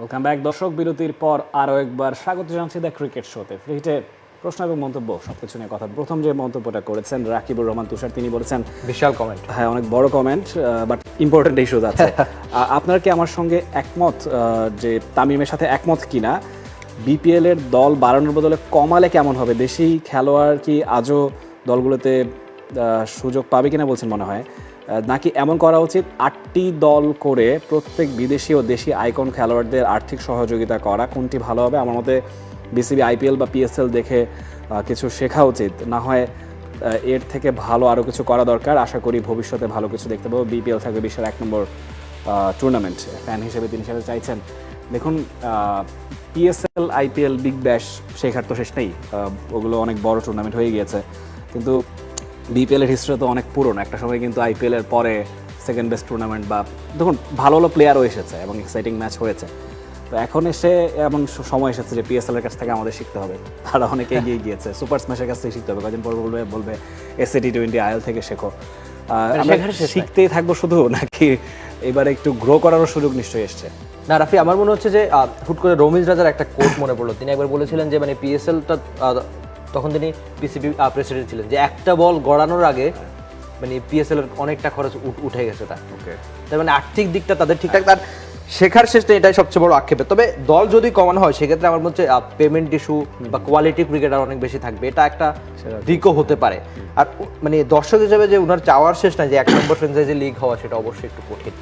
Welcome back দর্শক। বিরতির পর আরও একবার স্বাগত জানাচ্ছি দ্য ক্রিকেট শোতে ফ্রিহিটের প্রশ্ন এবং মন্তব্য সবকিছু নিয়ে কথা। প্রথম যে মন্তব্যটা করেছেন রাকিবুর রহমান তুষার তিনি বলেছেন বিশাল কমেন্ট হ্যাঁ অনেক বড় কমেন্ট বাট ইম্পর্টেন্ট ইস্যুজ আছে। আপনার কি আমার সঙ্গে একমত যে তামিমের সাথে একমত কিনা? বিপিএল এর দল বাড়ানোর বদলে কমালে কেমন হবে? দেশি খেলোয়াড় কি আজও দলগুলোতে সুযোগ পাবে কিনা বলছেন মনে হয়। নাকি এমন করা উচিত, আটটি দল করে প্রত্যেক বিদেশি ও দেশি আইকন খেলোয়াড়দের আর্থিক সহযোগিতা করা, কোনটি ভালো হবে? আমার মতে বিসিবি, আইপিএল বা পিএসএল দেখে কিছু শেখা উচিত। না হয় এর থেকে ভালো আরও কিছু করা দরকার। আশা করি ভবিষ্যতে ভালো কিছু দেখতে পাবো। বিপিএল থাকবে বিশ্বের এক নম্বর টুর্নামেন্ট ফ্যান হিসেবে তিনি সেটা চাইছেন। দেখুন পিএসএল, আইপিএল, বিগ ব্যাশ শেখার তো শেষ নেই। ওগুলো অনেক বড় টুর্নামেন্ট হয়ে গিয়েছে। কিন্তু বিপিএল এর হিস্ট্রি তো অনেক পুরনো। একটা সময় কিন্তু আইপিএল এর পরে সেকেন্ড বেস্ট টুর্নামেন্ট বা দেখুন ভালো ভালো প্লেয়ারও এসেছে এবং এক্সাইটিং ম্যাচ হয়েছে। তো এখন এসে এমন সময় এসেছে যে পিএসএল এর কাছ থেকে আমাদের শিখতে হবে। তারা অনেক এগিয়ে গিয়েছে। সুপার স্ম্যাশের কাছ থেকে শিখতে হবে। কদিন পর বলবে? বলবে এসএ টি টোয়েন্টি আইএল থেকে শেখো। আমরা। শিখতেই থাকব শুধু নাকি এবারে একটু গ্রো করারও সুযোগ নিশ্চয়ই এসছে? না রাফি আমার মনে হচ্ছে যে হুট করে রমিজ রাজার একটা কোট মনে পড়ল। তিনি একবার বলেছিলেন যে মানে পিএসএলটা তখন তিনি পিসিবি প্রেসিডেন্ট ছিলেন যে একটা বল গড়ানোর আগে মানে পিএসএল এর অনেকটা খরচ উঠে গেছে তার। ওকে তার মানে আর্থিক দিকটা তাদের ঠিকঠাক তার শেখার শেষটা এটাই সবচেয়ে বড় আক্ষেপে। তবে দল যদি কমানো হয় সেক্ষেত্রে আমার মনে হচ্ছে পেমেন্ট ইস্যু বা কোয়ালিটি ক্রিকেটার অনেক বেশি থাকবে। এটা একটা দিকও হতে পারে। আর মানে দর্শক হিসেবে যে উনার চাওয়ার শেষ নাই যে এক নম্বর ফ্রেঞ্চাইজি লিগ হওয়া সেটা অবশ্যই একটু কঠিন।